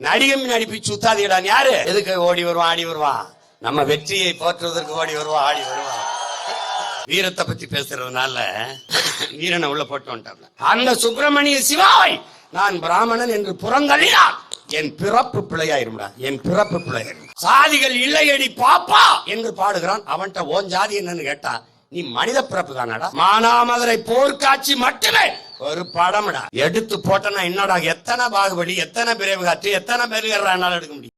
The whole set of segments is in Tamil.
நடிகை நடிப்பி சுத்தாதீடா யாரு? எதுக்கு ஓடி வருவான் ஆடி வருவான் நம்ம வெற்றியை போற்றுவதற்கு ஓடி வருவான் ஆடி வருவான் வீரத்தை பத்தி பேசுறதுனால வீரனை உள்ள போட்டு வந்துட்டாங்க அந்த சுப்பிரமணிய சிவாவை நான் பிராமணன் என்று புறந்தள்ளினான் என் பிறப்பு பிழையாயிரும்டா. என் பிறப்பு பிழையாயிரும். சாதிகள் இல்லையடி பாப்பா! என்று பாடுகிறான். அவன்கிட்ட ஓன் ஜாதி என்னன்னு கேட்டா நீ மனித பிறப்பு தானடா மானாமதுரை போர்க்காட்சி மட்டுமே ஒரு படம்டா. எடுத்து போட்டனா என்னடா எத்தனை பாகுபலி எத்தனை பிரிவு காற்று எத்தனை பேர் என்னால எடுக்க முடியும்?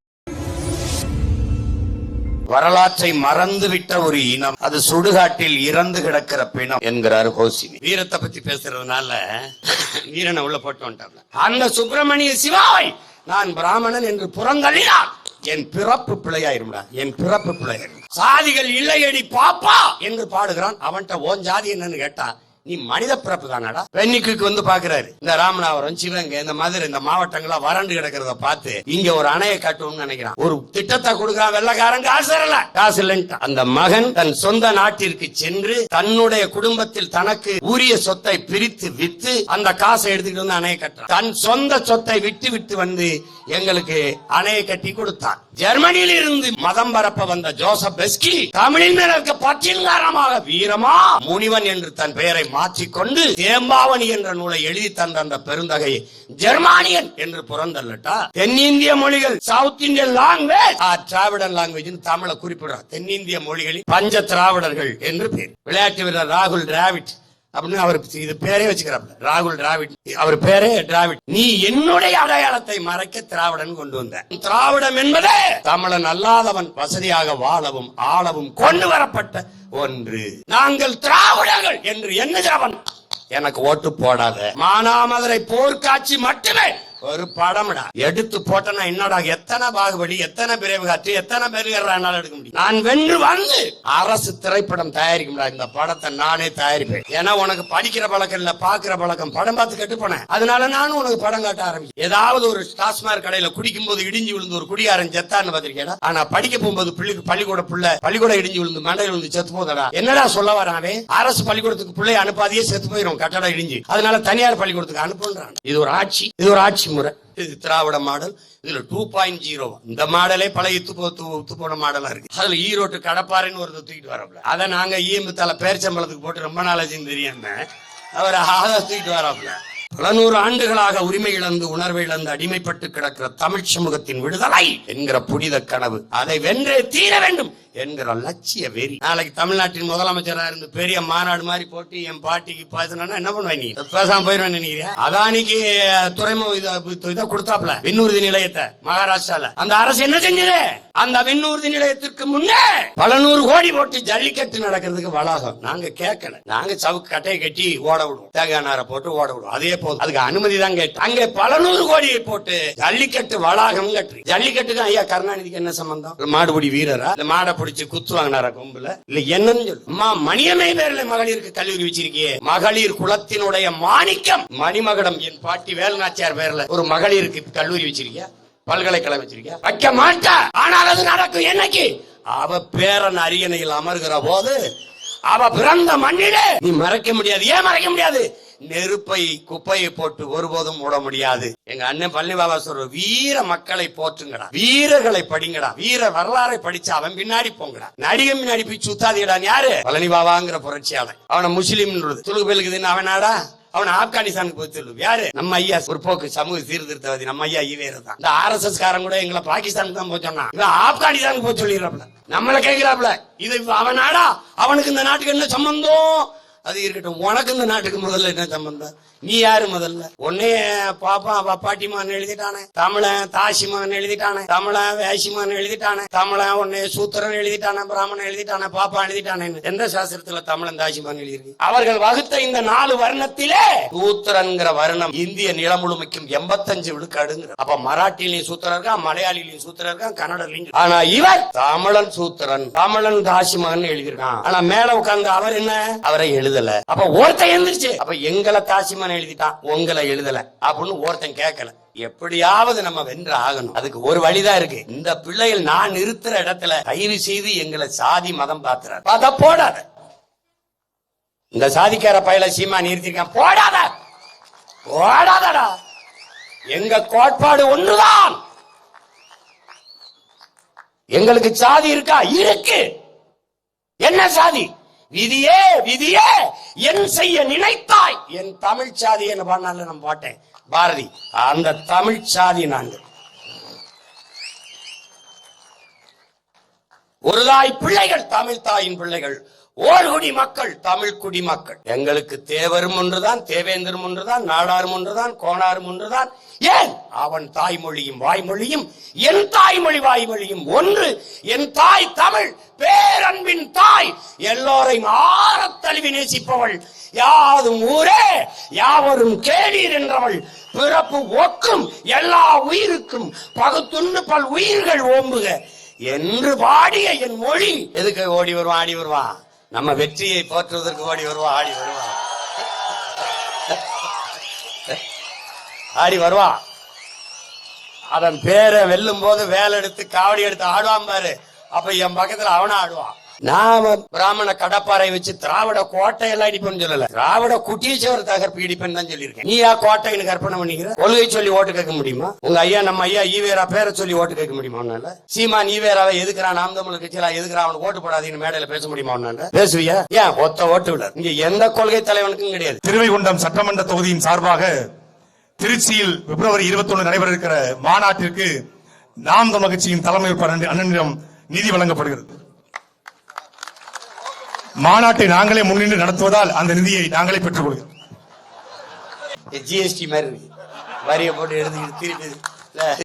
வரலாற்றை மறந்து விட்ட ஒரு இனம் அது சுடுகாட்டில் இறந்து கிடக்கிற பிணம் என்கிறார் ஹோசினி. வீரத்தை பத்தி பேசுறதுனால வீரனை உள்ள போட்டு வந்துட்டாங்க அந்த சுப்பிரமணிய சிவாவை நான் பிராமணன் என்று புறந்தள்ளினான் என் பிறப்பு பிழையாயிரும்டா என் பிறப்பு பிழையாயிரும். சாதிகள் இல்லையடி பாப்பா என்று பாடுகிறான். அவன்கிட்ட ஓன் ஜாதி என்னன்னு கேட்டா நீ மனித பிறப்பு தானடா? பெண்ணிக்கு வந்து பாக்குறாரு. இந்த ராமநாதபுரம் சிவங்க இந்த மதுரை இந்த மாவட்டங்களா வறண்டு கிடக்கிறத பார்த்து இங்க ஒரு அணையை கட்டணும்னு நினைக்கிறான். ஒரு திட்டத்தை கொடுக்கறான் வெள்ளக்காரன் காசு தரல. காசு இல்லைன்ட்டு. அந்த மகன் தன் சொந்த நாட்டிற்கு சென்று தன்னுடைய குடும்பத்தில் தனக்கு உரிய சொத்தை பிரித்து வித்து அந்த காசை எடுத்துக்கிட்டு வந்து அணையை கட்டுறான். தன் சொந்த சொத்தை விட்டு விட்டு வந்து எங்களுக்கு அணையை கட்டி கொடுத்தான். ஜெர்மனியில் இருந்து மதம் பரப்ப வந்த ஜோசப் பெஸ்கி தமிழின் மேல இருக்க பற்றின் காரணமாக வீரமா முனிவன் என்று தன் பெயரை மாற்றிக்கொண்டு தேம்பாவணி என்ற நூலை எழுதி தந்த அந்த பெருந்தகை ஜெர்மானியன் என்று புறந்தல்லட்டா தென்னிந்திய மொழிகள் South Indian language Dravidian language தமிழை குறிப்பிடுறார் தென்னிந்திய மொழிகளில் பஞ்ச திராவிடர்கள் என்று பேர். விளையாட்டு வீரர் ராகுல் டிராவிட் அப்படின்னு அவர் இது பேரே வச்சுக்கிறாப்ல ராகுல் டிராவிட் அவர் பேரே டிராவிட் நீ என்னுடைய அடையாளத்தை மறைக்க திராவிடன் கொண்டு வந்த. திராவிடம் என்பதே தமிழன் அல்லாதவன் வசதியாக வாழவும் ஆளவும் கொண்டு வரப்பட்ட ஒன்று. நாங்கள் திராவிடர்கள் என்று எண்ணுகிறவன். எனக்கு ஓட்டு போடாத. மானாமதுரை போர்க்காட்சி மட்டுமே ஒரு படம்டா. எடுத்து போட்டனா என்னடா எத்தனை பாகுபலி எத்தனை பிரிவு காற்று எத்தனை பேர் என்னால எடுக்க முடியும்? நான் வென்று வந்து அரசு திரைப்படம் தயாரிக்கும்டா. இந்த படத்தை நானே தயாரிப்பேன். ஏன்னா உனக்கு படிக்கிற பழக்கம் இல்ல பாக்குற பழக்கம். படம் பார்த்து கெட்டு போனேன். அதனால நானும் உனக்கு படம் காட்ட ஆரம்பிச்சேன். ஏதாவது ஒரு டாஸ்மாக் கடையில குடிக்கும் போது இடிஞ்சு விழுந்து ஒரு குடியாரன் செத்தான்னு பாத்திருக்கேடா ஆனா படிக்க போகும்போது பிள்ளைக்கு பள்ளிக்கூட புள்ள பள்ளிக்கூட இடிஞ்சு விழுந்து மண்டையில் விழுந்து செத்து போதடா. என்னடா சொல்ல வரானே அரசு பள்ளிக்கூடத்துக்கு பிள்ளை அனுப்பாதையே செத்து போயிடும் கட்டடம் இடிஞ்சு. அதனால தனியார் பள்ளிக்கூடத்துக்கு அனுப்புன்றான். இது ஒரு ஆட்சி. இது ஒரு ஆட்சி. முறை. இது திராவிட மாடல். இதுல டூ பாயிண்ட் ஜீரோ இந்த மாடலே பழைய ஒத்து போன மாடலா இருக்கு. அதுல ஈரோட்டு கடப்பாறைன்னு ஒருத்தர் தூக்கிட்டு வரப்பல. அதை நாங்க ஈம்பு பேரிச்சம்பளத்துக்கு போட்டு ரொம்ப நாளாச்சுன்னு தெரியாம அவர் ஆதா தூக்கிட்டு வராப்ல பல நூறு ஆண்டுகளாக உரிமை இழந்து உணர்வை இழந்து அடிமைப்பட்டு கிடக்கிற தமிழ் சமூகத்தின் விடுதலை என்கிற புனித கனவு அதை வென்றே தீர வேண்டும் என்கிற லட்சிய வெறி. நாளைக்கு தமிழ்நாட்டின் முதலமைச்சரா இருந்து பெரிய மாநாடு மாதிரி போட்டு என் பாட்டிக்கு பேசணும்னா என்ன பண்ணுவேன் நீ? பேசாம போயிருவேன் நினைக்கிறியா? அதானிக்கு துறைமுக இதை கொடுத்தாப்ல விண்ணூர்தி நிலையத்தை மகாராஷ்டிரால. அந்த அரசு என்ன செஞ்சது? அந்த விண்ணூர்தி நிலையத்திற்கு முன்னே பல நூறு கோடி போட்டு ஜல்லிக்கட்டு நடக்கிறதுக்கு வளாகம். நாங்க கேட்கல. நாங்க சவுக்கு கட்டையை கட்டி ஓட விடுவோம். தேங்காய் நாரை போட்டு ஓட விடுவோம். அதே போதும். அதுக்கு அனுமதி தான் கேட்டு அங்கே பல நூறு கோடியை போட்டு ஜல்லிக்கட்டு வளாகம் கட்டு ஜல்லிக்கட்டுக்கு ஐயா கருணாநிதிக்கு என்ன சம்பந்தம்? மாடுபிடி வீரரா? இந்த மாடை பிடிச்சு குத்து வாங்கினாரா கொம்புல? இல்ல என்னன்னு சொல்லு. அம்மா மணியமே பேர்ல மகளிருக்கு கல்லூரி வச்சிருக்கியே. மகளிர் குலத்தினுடைய மாணிக்கம். மணிமகடம் என் பாட்டி வேலுநாச்சியார் பேர்ல ஒரு மகளிருக்கு கல்லூரி வச்சிருக்கியா? பல்கலைக்கழகம் வச்சிருக்கியா? வைக்க மாட்டா. ஆனால் அது நடக்கும். என்னைக்கு? அவ பேரன் அரியணையில் அமர்கிற போது அவ பிறந்த மண்ணிலே. நீ மறைக்க முடியாது. ஏன் மறைக்க முடியாது? நெருப்பை குப்பையை போட்டு ஒருபோதும் மூட முடியாது. எங்க அண்ணன் பள்ளி பாபா சொல்ற வீர மக்களை போற்றுங்கடா. வீரர்களை படிங்கடா. வீர வரலாறை படிச்சு அவன் பின்னாடி போங்கடா. நடிகை பின்னாடி போய் சுத்தாதீடா யாரு? பழனி பாபாங்கிற புரட்சியாளன். அவனை முஸ்லீம்ன்றது. துளுக்கு பெலுக்குதுன்னு அவனாடா அவன் ஆப்கானிஸ்தானுக்கு போய் சொல்லு யாரு? நம்ம ஐயா. முற்போக்கு சமூக சீர்திருத்தவாதி. நம்ம ஐயா ஈவேர தான். இந்த ஆர் எஸ் எஸ் காரன் கூட எங்களை பாகிஸ்தானுக்கு தான் போய் சொன்னான். இவன் ஆப்கானிஸ்தானுக்கு போய் சொல்லிடுறாப்ல நம்மள கேட்கிறாப்ல இது அவன் நாடா? அவனுக்கு இந்த நாட்டுக்கு என்ன சம்பந்தம்? அது இருக்கட்டும். உனக்கு இந்த நாட்டுக்கு முதல்ல என்ன சம்பந்தம்? நீ யாரு முதல்ல? உன்னைய பாப்பா பாட்டிமான்னு எழுதிட்டானே. தமிழன் தாசிமான்னு எழுதிட்டானே. தமிழன் வேசிமான்னு எழுதிட்டானே. தமிழன் உன்னைய சூத்திரன் எழுதிட்டானே பிராமணன் எழுதிட்டானே பாப்பா எழுதிட்டானே எந்த சாஸ்திரத்துல தமிழன் தாசிமான்னு எழுதிருக்கு அவர்கள் வகுத்த இந்த நாலு வர்ணத்திலே சூத்திரன்கிற வர்ணம் இந்திய நிலம் முழுமைக்கும் எண்பத்தஞ்சு விழுக்காடுங்கிற. அப்ப மராட்டிலையும் சூத்திரம் இருக்கான் மலையாளிலையும் சூத்திரம் இருக்கான் கன்னடலையும் ஆனா இவர் தமிழன் சூத்திரன் தமிழன் தாசிமான்னு எழுதியிருக்கான். ஆனா மேல உட்கார்ந்து அவர் என்ன? அவரை எழுதல. அப்ப ஒருத்த எழுந்துருச்சு. அப்ப எங்களை தாசிமான் எழுதிட்டான். உங்களை எழுதல. அப்படின்னு ஒருத்தன் கேட்கல எப்படியாவது நம்ம வென்று ஆகணும். அதுக்கு ஒரு வழிதான் இருக்கு. இந்த பிள்ளைகள் நான் நிறுத்துற இடத்துல தயவு செய்து எங்களை சாதி மதம் பார்த்துறாரு அத போடாத. இந்த சாதிக்கார பயல சீமா நிறுத்திருக்கேன். போடாத. போடாதடா. எங்க கோட்பாடு ஒண்ணுதான். எங்களுக்கு சாதி இருக்கா? இருக்கு. என்ன சாதி? விதியே விதியே என் செய்ய நினைத்தாய். என் தமிழ் சாதி என்ன பண்ணால நம்ம பாட்டேன் பாரதி அந்த தமிழ் சாதி நாங்கள் ஒரு தாய் பிள்ளைகள் தமிழ் தாயின் பிள்ளைகள். ஓர்குடி மக்கள் தமிழ் குடிமக்கள் எங்களுக்கு தேவரும் ஒன்றுதான் தேவேந்திரம் ஒன்றுதான் நாடாரும் ஒன்றுதான் கோணாரும் ஒன்றுதான். ஏன்? அவன் தாய்மொழியும் வாய்மொழியும் என் தாய்மொழி வாய்மொழியும் ஒன்று. என் தாய் தமிழ் பேரன்பின் தாய். எல்லோரையும் ஆறத் தழுவி நேசிப்பவள் யாதும் ஊரே யாவரும் கேளீர் என்றவள். பிறப்பு ஒக்கும் எல்லா உயிருக்கும். பகுத்துண்டு பல் உயிர்கள் ஓம்புக. என்று பாடிய என் மொழி. எதுக்கு ஓடி வருவான் ஆடி வருவான்? நம்ம வெற்றியை போற்றுவதற்கு ஓடி வருவான் ஆடி வருவான் ஆடி வருவான் அதன் பேரை வெல்லும் போது வேலை எடுத்து காவடி எடுத்து ஆடுவான் பாரு. அப்ப என் பக்கத்துல அவனும் ஆடுவான். நாம பிராமண கடப்பாறை வச்சு திராவிட கோட்டையெல்லாம் இடிப்பேன்னு சொல்லல. திராவிட குட்டீச்சவர் தகர்ப்பு இடிப்பேன்னு தான் சொல்லியிருக்கேன். நீ யா கோட்டைன்னு கற்பனை பண்ணிக்கிற? கொள்கை சொல்லி ஓட்டு கேட்க முடியுமா? உங்க ஐயா நம்ம ஐயா ஈவேரா பேரை சொல்லி ஓட்டு கேட்க முடியுமா உன்னால? சீமான் ஈவேராவை எதுக்குறான்? நாம் தமிழ் கட்சியில எதுக்குறான்? அவனுக்கு ஓட்டு போடாதீங்கன்னு மேடையில பேச முடியுமா உன்னால? பேசுவியா? ஏன் ஒத்த ஓட்டு விட இங்க எந்த கொள்கை தலைவனுக்கும் கிடையாது. திருவைகுண்டம் சட்டமன்ற தொகுதியின் சார்பாக திருச்சியில் பிப்ரவரி 21 நடைபெற இருக்கிற மாநாட்டிற்கு நாம் தமிழ் கட்சியின் தலைமை அண்ணனிடம் நிதி வழங்கப்படுகிறது. மாநாட்டை நாங்களே முன்னின்று நடத்துவதால் அந்த நிதியை நாங்களே பெற்றுக் கொள்கிறோம். ஜிஎஸ்டி மாதிரி இருக்கு. வரியை போட்டு எழுதி திருப்பி